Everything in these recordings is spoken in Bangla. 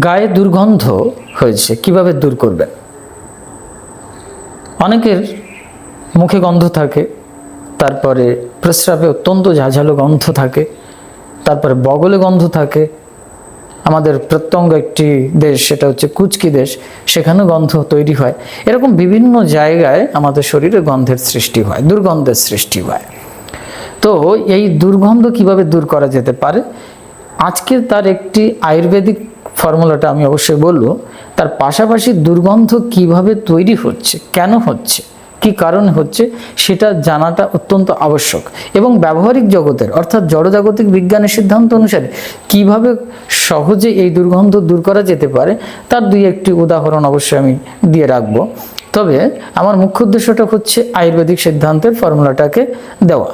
গায়ে দুর্গন্ধ হয়েছে, কীভাবে দূর করবেন? অনেকের মুখে গন্ধ থাকে, তারপরে প্রস্রাবে অত্যন্ত ঝাঝালো গন্ধ থাকে, তারপরে বগলে গন্ধ থাকে। আমাদের প্রত্যঙ্গ একটি দেশ, সেটা হচ্ছে কুচকি দেশ, সেখানেও গন্ধ তৈরি হয়। এরকম বিভিন্ন জায়গায় আমাদের শরীরে গন্ধের সৃষ্টি হয়, দুর্গন্ধের সৃষ্টি হয়। তো এই দুর্গন্ধ কীভাবে দূর করা যেতে পারে? আজকে তার একটি আয়ুর্বেদিক ফর্মুলাটা আমি অবশ্যই বলব, তার পাশাপাশি দুর্গন্ধ কীভাবে তৈরি হচ্ছে, কেন হচ্ছে, কি কারণ হচ্ছে, সেটা জানাটা অত্যন্ত আবশ্যক। এবং ব্যবহারিক জগতের, অর্থাৎ জড়জাগতিক বিজ্ঞানের সিদ্ধান্ত অনুসারে কীভাবে সহজে এই দুর্গন্ধ দূর করা যেতে পারে, তার দুই একটি উদাহরণ অবশ্যই আমি দিয়ে রাখব। তবে আমার মুখ্য উদ্দেশ্যটা হচ্ছে আয়ুর্বেদিক সিদ্ধান্তের ফর্মুলাটাকে দেওয়া।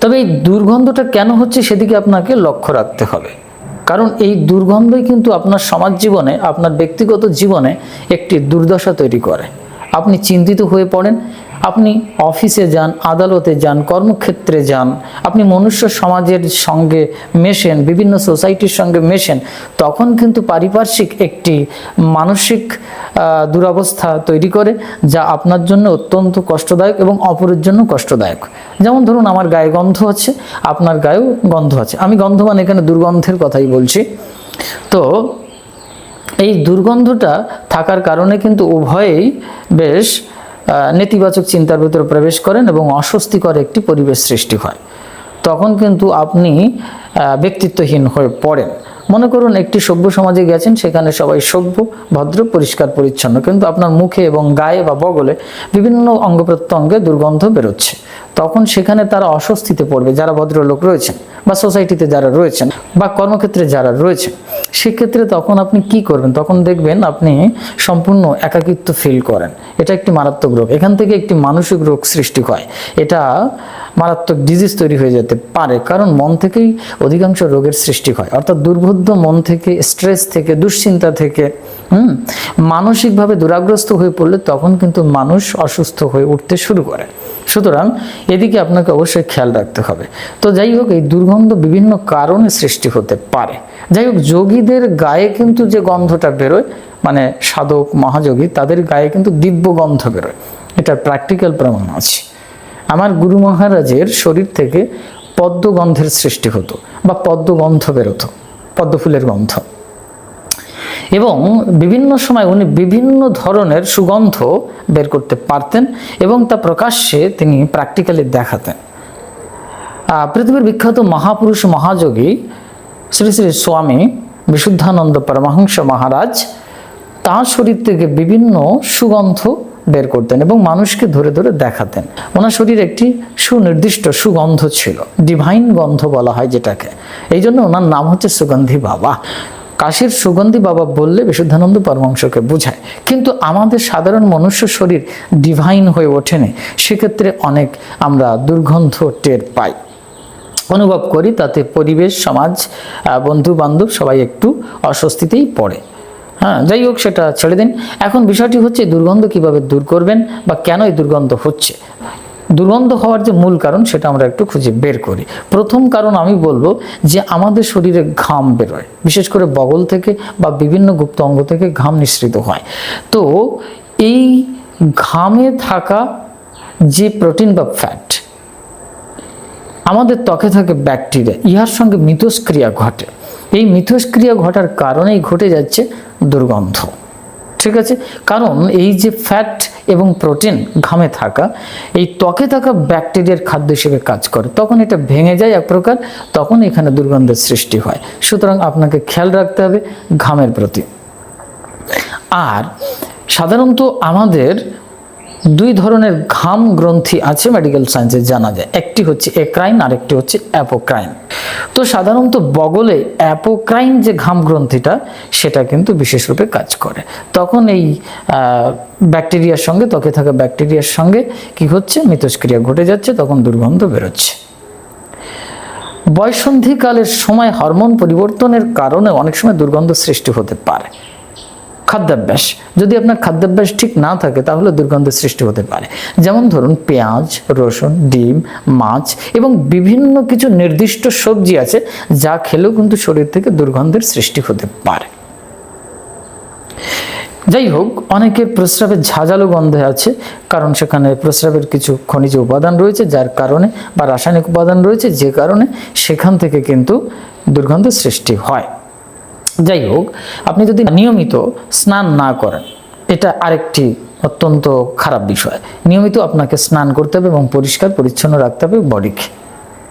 তবে এই দুর্গন্ধটা কেন হচ্ছে সেদিকে আপনাকে লক্ষ্য রাখতে হবে। কারণ এই দুর্গন্ধই কিন্তু আপনার সমাজ জীবনে, আপনার ব্যক্তিগত জীবনে একটি দুর্দশা তৈরি করে। আপনি চিন্তিত হয়ে পড়েন আপনি অফিসে যান, আদালতে যান, কর্মক্ষেত্রে যান, আপনি মনুষ্য সমাজের সঙ্গে মেশেন, বিভিন্ন সোসাইটির সঙ্গে মেশেন, তখন কিন্তু পারিপার্শ্বিক একটি মানসিক দুরবস্থা তৈরি করে যা আপনার জন্য অত্যন্ত কষ্টদায়ক এবং অপরের জন্য কষ্টদায়ক। যেমন ধরুন আমার গায়ে গন্ধ আছে, আপনার গায়েও গন্ধ আছে। আমি গন্ধ মানে এখানে দুর্গন্ধের কথাই বলছি। তো এই দুর্গন্ধটা থাকার কারণে কিন্তু উভয়েই বেশ নেতিবাচক চিন্তার ভিতরে প্রবেশ করেন এবং অস্বস্তিকর একটি পরিবেশ সৃষ্টি হয়। তখন কিন্তু আপনি ব্যক্তিত্বহীন হয়ে পড়েন। মনে করুন একটি সভ্য সমাজে গেছেন, সেখানে সবাই সভ্য, ভদ্র, পরিষ্কার, পরিচ্ছন্ন। কিন্তু আপনার মুখে এবং গায়ে বা বগলে বিভিন্ন অঙ্গ প্রত্যঙ্গে দুর্গন্ধ বেরোচ্ছে। তখন সেখানে তারা অস্বস্তিতে পড়বে, যারা ভদ্রলোক রয়েছেন বা সোসাইটিতে যারা রয়েছেন বা কর্মক্ষেত্রে যারা রয়েছেন। সেক্ষেত্রে তখন আপনি কি করবেন? তখন দেখবেন আপনি সম্পূর্ণ একাকিত্ব ফিল করেন। এটা একটি মারাত্মক রোগ। এখান থেকে একটি মানসিক রোগ সৃষ্টি হয়। এটা মারাত্মক ডিজিজ তৈরি হয়ে যেতে পারে। কারণ মন থেকেই অধিকাংশ রোগের সৃষ্টি হয়। অর্থাৎ দুর্বোধ্য মন থেকে স্ট্রেস থেকে, দুশ্চিন্তা থেকে, হুম, মানসিকভাবে দুরাগ্রস্ত হয়ে পড়লে তখন কিন্তু মানুষ অসুস্থ হয়ে উঠতে শুরু করে। সুতরাং এদিকে আপনাকে অবশ্যই খেয়াল রাখতে হবে। তো যাই হোক, এই দুর্গন্ধ বিভিন্ন কারণে সৃষ্টি হতে পারে। যাই হোক, যোগীদের গায়ে কিন্তু যে গন্ধটা বেরোয় মানে সাধক, মহাযোগী, তাদের গায়ে কিন্তু দিব্য গন্ধ বেরোয়। এটার প্র্যাকটিক্যাল প্রমাণ আছে। আমার গুরু মহারাজের শরীর থেকে পদ্মগন্ধের সৃষ্টি হতো বা পদ্মগন্ধ বেরোতো, পদ্মফুলের গন্ধ। এবং বিভিন্ন সময় উনি বিভিন্ন ধরনের সুগন্ধ বের করতে পারতেন এবং তা প্রকাশ্যে তিনি প্র্যাকটিক্যালি দেখাতেন। পৃথিবীর বিখ্যাত মহাপুরুষ মহাযোগী শ্রী শ্রী স্বামী বিশুদ্ধানন্দ পরমহংস মহারাজ তাঁর শরীর থেকে বিভিন্ন সুগন্ধ বের করতেন এবং মানুষকে ধরে ধরে দেখাতেন। ওনার শরীরে একটি সুনির্দিষ্ট সুগন্ধ ছিল ডিভাইন গন্ধ বলা হয় যেটাকে। এই জন্য ওনার নাম হচ্ছে সুগন্ধি বাবা। কাশীর সুগন্ধি বাবা বললে বিশুদ্ধানন্দ পরমহংসকে বোঝায়, কিন্তু আমাদের সাধারণ মনুষ্য শরীর ডিভাইন হয়ে ওঠেনি, সেক্ষেত্রে অনেক আমরা দুর্গন্ধ টের পাই। অনুভব করি তাতে পরিবেশ, সমাজ বন্ধু বান্ধব সবাই একটু অস্বস্তিতেই পড়ে। হ্যাঁ যাই হোক, সেটা ছেড়ে দিন। এখন বিষয়টি হচ্ছে দুর্গন্ধ কীভাবে দূর করবেন বা কেন এই দুর্গন্ধ হচ্ছে? দুর্গন্ধ হওয়ার যে মূল কারণ সেটা আমরা একটু খুঁজে বের করি। প্রথম কারণ আমি বলব যে আমাদের শরীরে ঘাম বেরোয়, বিশেষ করে বগল থেকে বা বিভিন্ন গুপ্ত অঙ্গ থেকে ঘাম নিঃসৃত হয়। তো এই ঘামে থাকা যে প্রোটিন বা ফ্যাট, আমাদের ত্বকে থাকে ব্যাকটেরিয়া, ইহার সঙ্গে মিথস্ক্রিয়া ঘটে। এই মিথস্ক্রিয়া ঘটার কারণেই ঘটে যাচ্ছে দুর্গন্ধ। ঠিক আছে? কারণ এই যে ফ্যাট এবং প্রোটিন ঘামে থাকা, এই ত্বকে থাকা ব্যাকটেরিয়ার খাদ্য হিসেবে কাজ করে। তখন এটা ভেঙে যায় এক প্রকার, তখন এখানে দুর্গন্ধের সৃষ্টি হয়। সুতরাং আপনাকে খেয়াল রাখতে হবে ঘামের প্রতি। আর সাধারণত আমাদের দুই ধরনের ঘাম গ্রন্থি আছে মেডিকেল সায়েন্সে জানা যায়। একটি হচ্ছে এক্রাইন আর একটি হচ্ছে অ্যাপোক্রাইন। তো সাধারণত বগলে অ্যাপোক্রাইন যে ঘাম গ্রন্থিটা, সেটা কিন্তু বিশেষ রূপে কাজ করে। তখন এই ব্যাকটেরিয়ার সঙ্গে, ত্বকে থাকা ব্যাকটেরিয়ার সঙ্গে কি হচ্ছে? মিথস্ক্রিয়া ঘটে যাচ্ছে, তখন দুর্গন্ধ বেরোচ্ছে। বয়সন্ধিকালের সময় হরমোন পরিবর্তনের কারণে অনেক সময় দুর্গন্ধ সৃষ্টি হতে পারে। খাদ্যাভ্যাস। যদি আপনার খাদ্যাভ্যাস ঠিক না থাকে, তাহলে দুর্গন্ধের সৃষ্টি হতে পারে। যেমন ধরুন, পেঁয়াজ, রসুন, ডিম, মাছ এবং বিভিন্ন কিছু নির্দিষ্ট সবজি আছে, যা খেলেও কিন্তু শরীর থেকে দুর্গন্ধের সৃষ্টি হতে পারে। যাই হোক, অনেকের প্রস্রাবের ঝাঁঝালো গন্ধে আছে, কারণ সেখানে প্রস্রাবের কিছু খনিজ উপাদান রয়েছে, যার কারণে বা রাসায়নিক উপাদান রয়েছে, যে কারণে সেখান থেকে কিন্তু দুর্গন্ধের সৃষ্টি হয়। যাই হোক আপনি যদি নিয়মিত স্নান না করেন, এটা আরেকটি অত্যন্ত খারাপ বিষয়। নিয়মিত আপনাকে স্নান করতে হবে এবং পরিষ্কার, পরিচ্ছন্ন রাখতে হবে বডিকে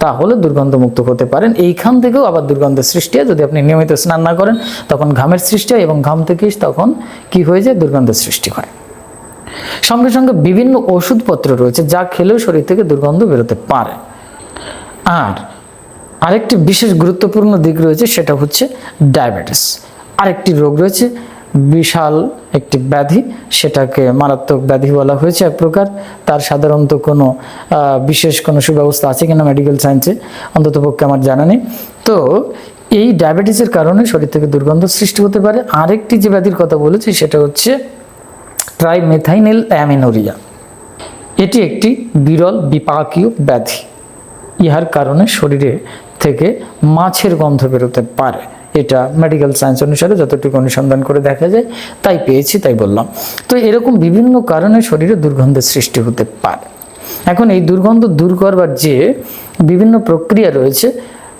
তাহলে দুর্গন্ধমুক্ত হতে পারেন। এইখান থেকেও আবার দুর্গন্ধের সৃষ্টি হয়। যদি আপনি নিয়মিত স্নান না করেন, তখন ঘামের সৃষ্টি হয় এবং ঘাম থেকেই তখন কি হয়ে যায়? দুর্গন্ধের সৃষ্টি হয়। সঙ্গে সঙ্গে বিভিন্ন ওষুধপত্র রয়েছে, যা খেলেও শরীর থেকে দুর্গন্ধ বেরোতে পারে। আর আরেকটি বিশেষ গুরুত্বপূর্ণ দিক রয়েছে, সেটা হচ্ছে ডায়াবেটিস। আরেকটি রোগ রয়েছে, বিশাল একটি ব্যাধি, সেটাকে মারাত্মক ব্যাধি বলা হয়েছে এক প্রকার। তার সাধারণত কোনো বিশেষ কোনো সুব্যবস্থা আছে কিনা মেডিকেল সায়েন্সে অন্তত পক্ষে আমার জানা নেই। তো, এই ডায়াবেটিসের কারণে শরীর থেকে দুর্গন্ধ সৃষ্টি হতে পারে। আরেকটি যে ব্যাধির কথা বলেছি, সেটা হচ্ছে ট্রাইমেথাইনেল অ্যামিনোরিয়া এটি একটি বিরল বিপাকীয় ব্যাধি। ইহার কারণে শরীরে থেকে মাছের গন্ধ বেরোতে পারে। এটা মেডিকেল সায়েন্স অনুসারে যতটুকু অনুসন্ধান করে দেখা যায়, তাই পেয়েছি, তাই বললাম। তো এরকম বিভিন্ন কারণে শরীরে দুর্গন্ধের সৃষ্টি হতে পারে। এখন এই দুর্গন্ধ দূর করবার যে বিভিন্ন প্রক্রিয়া রয়েছে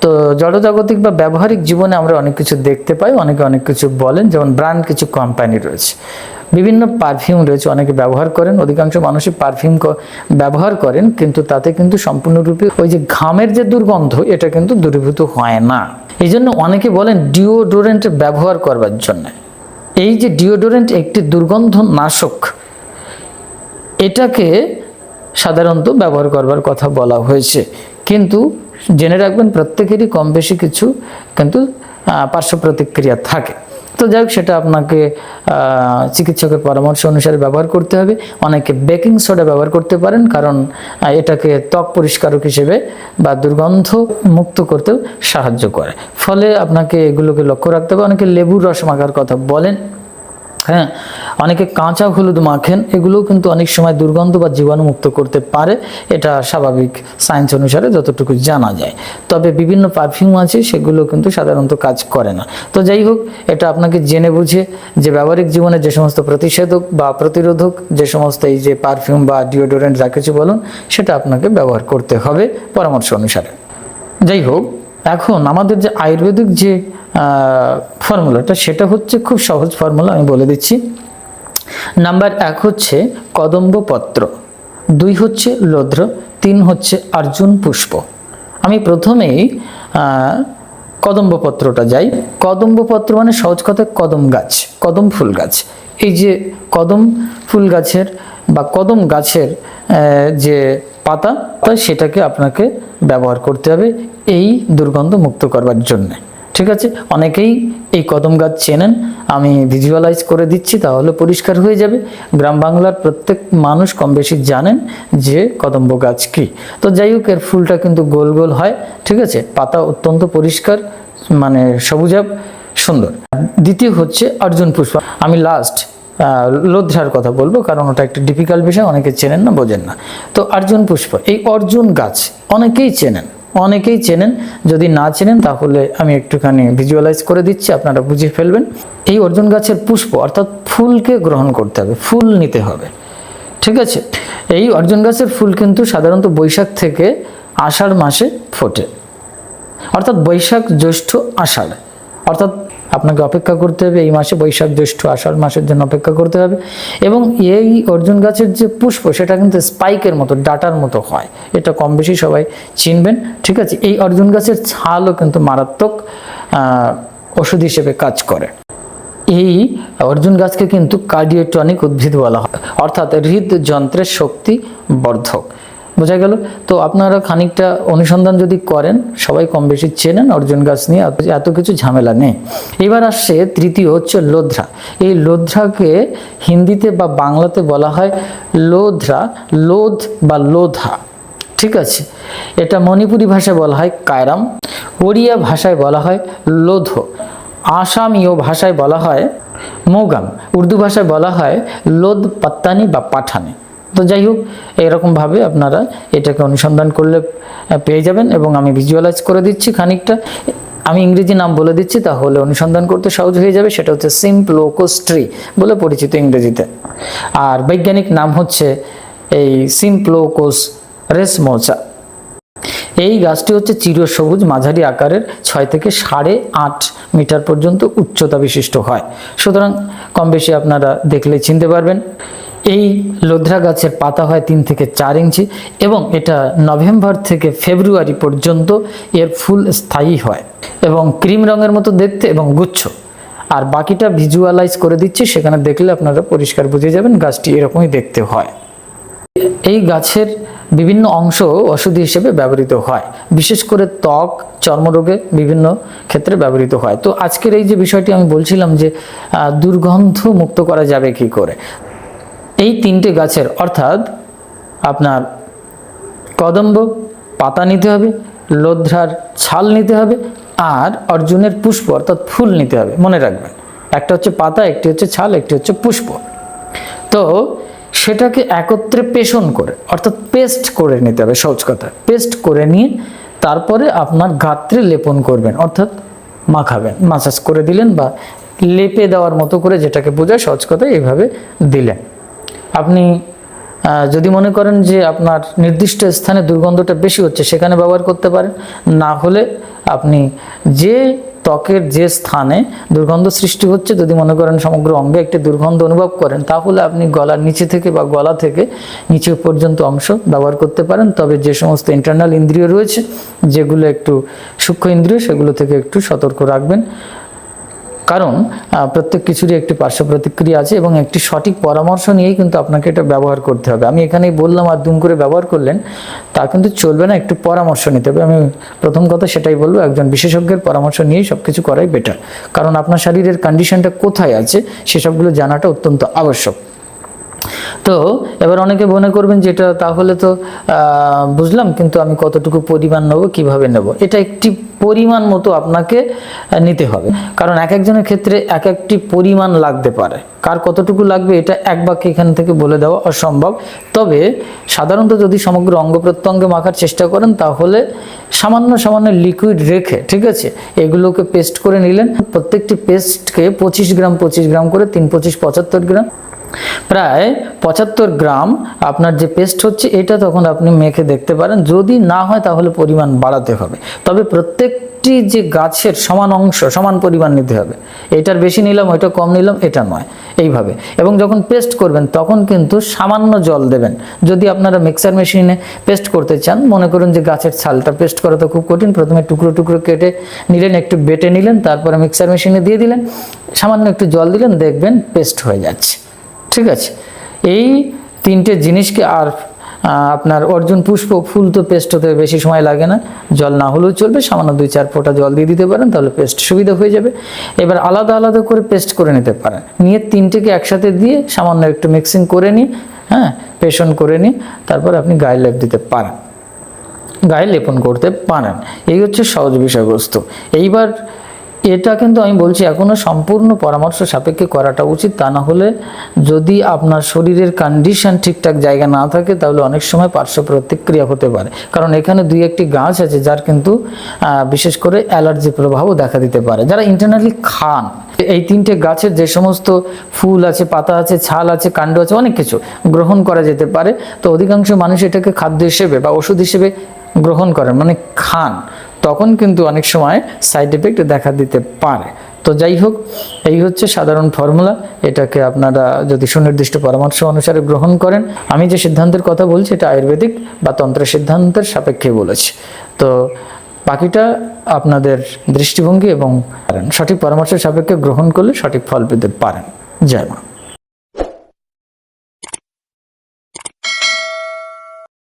তো জড়জাগতিক বা ব্যবহারিক জীবনে আমরা অনেক কিছু দেখতে পাই, অনেকে অনেক কিছু বলেন, যেমন ব্র্যান্ড কিছু কোম্পানি রয়েছে। বিভিন্ন পারফিউম রয়েছে, অনেকে ব্যবহার করেন, অধিকাংশ মানুষই পারফিউম ব্যবহার করেন, কিন্তু তাতে কিন্তু সম্পূর্ণরূপে ওই যে ঘামের যে দুর্গন্ধ, এটা কিন্তু দূরীভূত হয় না। এই জন্য অনেকে বলেন ডিওডোরেন্ট ব্যবহার করবার জন্য। এই যে ডিওডোরেন্ট একটি দুর্গন্ধ নাশক এটাকে সাধারণত ব্যবহার করবার কথা বলা হয়েছে। কিন্তু জেনে রাখবেন, প্রত্যেকেরই কম বেশি কিছু কিন্তু পার্শ্ব প্রতিক্রিয়া থাকে। তো যাই হোক, সেটা আপনাকে চিকিৎসকের পরামর্শ অনুসারে ব্যবহার করতে হবে। অনেকে বেকিং সোডা ব্যবহার করতে পারেন, কারণ এটাকে ত্বক পরিষ্কারক হিসেবে বা দুর্গন্ধ মুক্ত করতেও সাহায্য করে। ফলে আপনাকে এগুলোকে লক্ষ্য রাখতে হবে। অনেকে লেবুর রস মাখার কথা বলেন হ্যাঁ অনেকে কাঁচা হলুদ মাখেন, এগুলোও কিন্তু অনেক সময় দুর্গন্ধ বা জীবাণুমুক্ত করতে পারে। এটা স্বাভাবিক সায়েন্স অনুসারে যতটুকু জানা যায়। তবে বিভিন্ন পারফিউম আছে, সেগুলো কিন্তু সাধারণত কাজ করে না। তো যাই হোক, এটা আপনাকে জেনে বুঝে যে ব্যবহারিক জীবনে যে সমস্ত প্রতিষেধক বা প্রতিরোধক, যে সমস্ত এই যে পারফিউম বা ডিওডোরেন্ট যা কিছু বলুন, সেটা আপনাকে ব্যবহার করতে হবে পরামর্শ অনুসারে। যাই হোক, এখন আমাদের যে আয়ুর্বেদিক যে ফর্মুলাটা সেটা হচ্ছে খুব সহজ ফর্মুলা আমি বলে দিচ্ছি। নাম্বার এক হচ্ছে কদম্ব পত্র দুই হচ্ছে লোধ্র তিন হচ্ছে অর্জুন পুষ্প। আমি প্রথমেই আহ, কদম্ব পত্রটা যাই। কদম্ব পত্র মানে সহজ কথায় কদম গাছ কদম ফুল গাছ। এই যে কদম ফুল গাছের বা কদম গাছের যে পাতা তা সেটাকে আপনাকে ব্যবহার করতে হবে এই দুর্গন্ধ মুক্ত করবার জন্য। ঠিক আছে? অনেকেই এই কদম গাছ চেনেন। আমি ভিজুয়ালাইজ করে দিচ্ছি, তাহলে পরিষ্কার হয়ে যাবে। গ্রাম বাংলার প্রত্যেক মানুষ কম বেশি জানেন যে কদম্ব গাছ কি। তো যাই হোক, এর ফুলটা কিন্তু গোল গোল হয়, ঠিক আছে? পাতা অত্যন্ত পরিষ্কার মানে সবুজাব সুন্দর। দ্বিতীয় হচ্ছে অর্জুন পুষ্প। আমি লাস্ট লোধ্রার কথা বলব, কারণ ওটা একটা ডিফিকাল্ট বিষয়, অনেকে চেনেন না, বোঝেন না। তো অর্জুন পুষ্প, এই অর্জুন গাছ অনেকেই চেনেন। অনেকেই চেনেন। যদি না চেনেন, তাহলে আমি একটুখানি ভিজুয়ালাইজ করে দিচ্ছি, আপনারা বুঝে ফেলবেন। এই অর্জুন গাছের পুষ্প, অর্থাৎ ফুলকে গ্রহণ করতে হবে, ফুল নিতে হবে। ঠিক আছে? এই অর্জুন গাছের ফুল কিন্তু সাধারণত বৈশাখ থেকে আষাঢ় মাসে ফোটে। অর্থাৎ বৈশাখ জ্যৈষ্ঠ আষাঢ়, অর্থাৎ আপনাকে অপেক্ষা করতে হবে, এই মাসে বৈশাখ জ্যৈষ্ঠ আষাঢ় মাসের জন্য অপেক্ষা করতে হবে এবং এই অর্জুন গাছের যে পুষ্প সেটা কিন্তু স্পাইকের মতো, ডাটার মতো হয়। এটা কম বেশি সবাই চিনবেন, ঠিক আছে? এই অর্জুন গাছের ছালও কিন্তু মারাত্মক ওষুধ হিসেবে কাজ করে। এই অর্জুন গাছকে কিন্তু কার্ডিওটনিক উদ্ভিদ বলা হয়, অর্থাৎ হৃদযন্ত্রের শক্তি বর্ধক। বোঝা গেল? তো আপনারা খানিকটা অনুসন্ধান যদি করেন, সবাই কম বেশি চেনেন অর্জুন গাছ নিয়ে এত- কিছু ঝামেলা নেই। এবার আসছে তৃতীয় হচ্ছে লোধ্রা। এই লোধ্রাকে হিন্দিতে বা বাংলাতে বলা হয় লোধ্রা, লোধ বা লোধা। ঠিক আছে? এটা মণিপুরি ভাষায় বলা হয় কায়রাম, ওড়িয়া ভাষায় বলা হয় লোধ, আসামীয় ভাষায় বলা হয় মৌগাম, উর্দু ভাষায় বলা হয় লোদ পাত্তানি বা পাঠানি। তো যাই হোক এরকমভাবে আপনারা এটাকে অনুসন্ধান করলে পেয়ে যাবেন এবং আমি ভিজুয়ালাইজ করে দিচ্ছি খানিকটা। আমি ইংরেজি নাম বলে দিচ্ছি, তাহলে অনুসন্ধান করতে সহজ হয়ে যাবে। সেটা হচ্ছে সিম্পলোকোস ট্রি বলে পরিচিত ইংরেজিতে। আর বৈজ্ঞানিক নাম হচ্ছে এই সিম্পলোকোস রেসমোচা এই গাছটি হচ্ছে চিরসবুজ মাঝারি আকারের ছয় থেকে সাড়ে আট মিটার পর্যন্ত উচ্চতা বিশিষ্ট হয়। সুতরাং কম বেশি আপনারা দেখলে চিনতে পারবেন। এই লোধরা গাছের পাতা হয় তিন থেকে চার ইঞ্চি এবং এটা নভেম্বর থেকে ফেব্রুয়ারি পর্যন্ত এর ফুল স্থায়ী হয় এবং ক্রিম রঙের মতো দেখতে এবং গুচ্ছ। আর বাকিটা ভিজুয়ালাইজ করে দিচ্ছি, সেখানে দেখলে আপনারা পরিষ্কার বুঝে যাবেন গাছটি এরকমই দেখতে হয়। এই গাছের বিভিন্ন অংশ ওষুধি হিসেবে ব্যবহৃত হয়। বিশেষ করে ত্বক, চর্মরোগে বিভিন্ন ক্ষেত্রে ব্যবহৃত হয়। তো আজকের এই যে বিষয়টি আমি বলছিলাম যে দুর্গন্ধ মুক্ত করা যাবে কি করে? এই তিনটে গাছের, অর্থাৎ আপনার কদম্ব, পাতা নিতে হবে লোধ্রার ছাল নিতে হবে, আর অর্জুনের পুষ্প, অর্থাৎ ফুল নিতে হবে। মনে রাখবেন, একটা হচ্ছে পাতা, একটি হচ্ছে ছাল, একটি হচ্ছে পুষ্প। তো সেটাকে একত্রে পেষণ করে, অর্থাৎ পেস্ট করে নিতে হবে, সহজ কথা। পেস্ট করে নিয়ে তারপরে আপনার গাত্রে লেপন করবেন, অর্থাৎ মাখাবেন। মাসাজ করে দিলেন বা লেপে দেওয়ার মতো করে যেটাকে বোঝায়, সহজ কথা এইভাবে দিলেন। আপনি যদি মনে করেন যে আপনার নির্দিষ্ট স্থানে দুর্গন্ধটা বেশি হচ্ছে, সেখানে ব্যবহার করতে পারেন। না হলে আপনি যে ত্বকের যে স্থানে দুর্গন্ধ সৃষ্টি হচ্ছে, যদি মনে করেন সমগ্র অঙ্গে একটি দুর্গন্ধ অনুভব করেন, তাহলে আপনি গলার নিচে থেকে বা গলা থেকে নিচে পর্যন্ত অংশ ব্যবহার করতে পারেন। তবে যে সমস্ত ইন্টারনাল ইন্দ্রিয় রয়েছে, যেগুলো একটু সূক্ষ্ম ইন্দ্রিয়, সেগুলো থেকে একটু সতর্ক রাখবেন। কারণ প্রত্যেক কিছুরই একটি পার্শ্ব প্রতিক্রিয়া আছে এবং একটি সঠিক পরামর্শ নিয়েই কিন্তু আপনাকে এটা ব্যবহার করতে হবে। আমি এখানেই বললাম আর দুম করে ব্যবহার করলেন, তা কিন্তু চলবে না, একটু পরামর্শ নিতে হবে। আমি প্রথম কথা সেটাই বলব, একজন বিশেষজ্ঞের পরামর্শ নিয়েই সব কিছু করাই বেটার কারণ আপনার শরীরের কন্ডিশনটা কোথায় আছে, সেসবগুলো জানাটা অত্যন্ত আবশ্যক। তো এবার অনেকে মনে করবেন যেটা তাহলে তো বুঝলাম, কিন্তু আমি কতটুকু পরিমাণ নেব, কীভাবে নেব? এটা একটি পরিমাণ মতো আপনাকে নিতে হবে। কারণ এক একজনের ক্ষেত্রে এক একটি পরিমাণ লাগতে পারে। কার কতটুকু লাগবে, এটা এক বাক্যে এখান থেকে বলে দেওয়া অসম্ভব। তবে সাধারণত যদি সমগ্র অঙ্গ প্রত্যঙ্গে মাখার চেষ্টা করেন, তাহলে সামান্য সামান্য লিকুইড রেখে, ঠিক আছে, এগুলোকে পেস্ট করে নিলেন। প্রত্যেকটি পেস্টকে পঁচিশ গ্রাম পঁচিশ গ্রাম করে তিন, পঁচিশ, পঁচাত্তর গ্রাম প্রায় পঁচাত্তর গ্রাম আপনার যে পেস্ট হচ্ছে, এটা তখন আপনি মেখে দেখতে পারেন। যদি না হয়, তাহলে পরিমাণ বাড়াতে হবে। তবে প্রত্যেকটি যে গাছের সমান অংশ, সমান পরিমাণ নিতে হবে। এটার বেশি নিলাম, ওইটা কম নিলাম, এটা নয়। এইভাবে। এবং যখন পেস্ট করবেন, তখন কিন্তু সামান্য জল দেবেন। যদি আপনারা মিক্সার মেশিনে পেস্ট করতে চান, মনে করুন যে গাছের ছালটা পেস্ট করা তো খুব কঠিন, প্রথমে টুকরো টুকরো কেটে নিলেন, একটু বেটে নিলেন, তারপরে মিক্সার মেশিনে দিয়ে দিলেন। সামান্য একটু জল দিলেন, দেখবেন পেস্ট হয়ে যাচ্ছে। ঠিক আছে। এই তিনটে জিনিসকে আর আপনার অর্জুন পুষ্প ফুল তো পেস্ট হতে বেশি সময় লাগে না। জল না হলেও চলবে, সামান্য দুই চার ফোঁটা জল দিয়ে দিতে পারেন, তাহলে পেস্ট সুবিধা হয়ে যাবে। এবার আলাদা আলাদা করে পেস্ট করে নিতে পারেন। নিয়ে তিনটেকে একসাথে দিয়ে সামান্য একটু মিক্সিং করে নিয়ে হ্যাঁ পেশন করে নিয়ে তারপর আপনি গায়ে লেপ দিতে পারেন। গায়ে লেপন করতে পারেন। এই হচ্ছে সহজ বিষয়বস্তু। এইবার এটা কিন্তু আমি বলছি, এখনও সম্পূর্ণ পরামর্শ সাপেক্ষে করাটা উচিত। তা না হলে যদি আপনার শরীরের কন্ডিশন ঠিকঠাক জায়গা না থাকে, তাহলে অনেক সময় পার্শ্ব প্রতিক্রিয়া হতে পারে। কারণ এখানে দুই একটি গাছ আছে, যার কিন্তু বিশেষ করে অ্যালার্জি প্রভাবও দেখা দিতে পারে। যারা ইন্টারনালি খান, এই তিনটে গাছের যে সমস্ত ফুল আছে, পাতা আছে, ছাল আছে, কাণ্ড আছে, অনেক কিছু গ্রহণ করা যেতে পারে। তো অধিকাংশ মানুষ এটাকে খাদ্য হিসেবে বা ওষুধ হিসেবে গ্রহণ করেন মানে খান। তখন কিন্তু অনেক সময় সাইড এফেক্ট দেখা দিতে পারে। তো যাই হোক, এই হচ্ছে সাধারণ ফর্মুলা এটাকে আপনারা যদি সুনির্দিষ্ট পরামর্শ অনুসারে গ্রহণ করেন, আমি যে সিদ্ধান্তের কথা বলছি, এটা আয়ুর্বেদিক বা তন্ত্র সিদ্ধান্তের সাপেক্ষে বলেছি। তো বাকিটা আপনাদের দৃষ্টিভঙ্গি এবং সঠিক পরামর্শের সাপেক্ষে গ্রহণ করলে সঠিক ফল পেতে পারেন। জয় মা।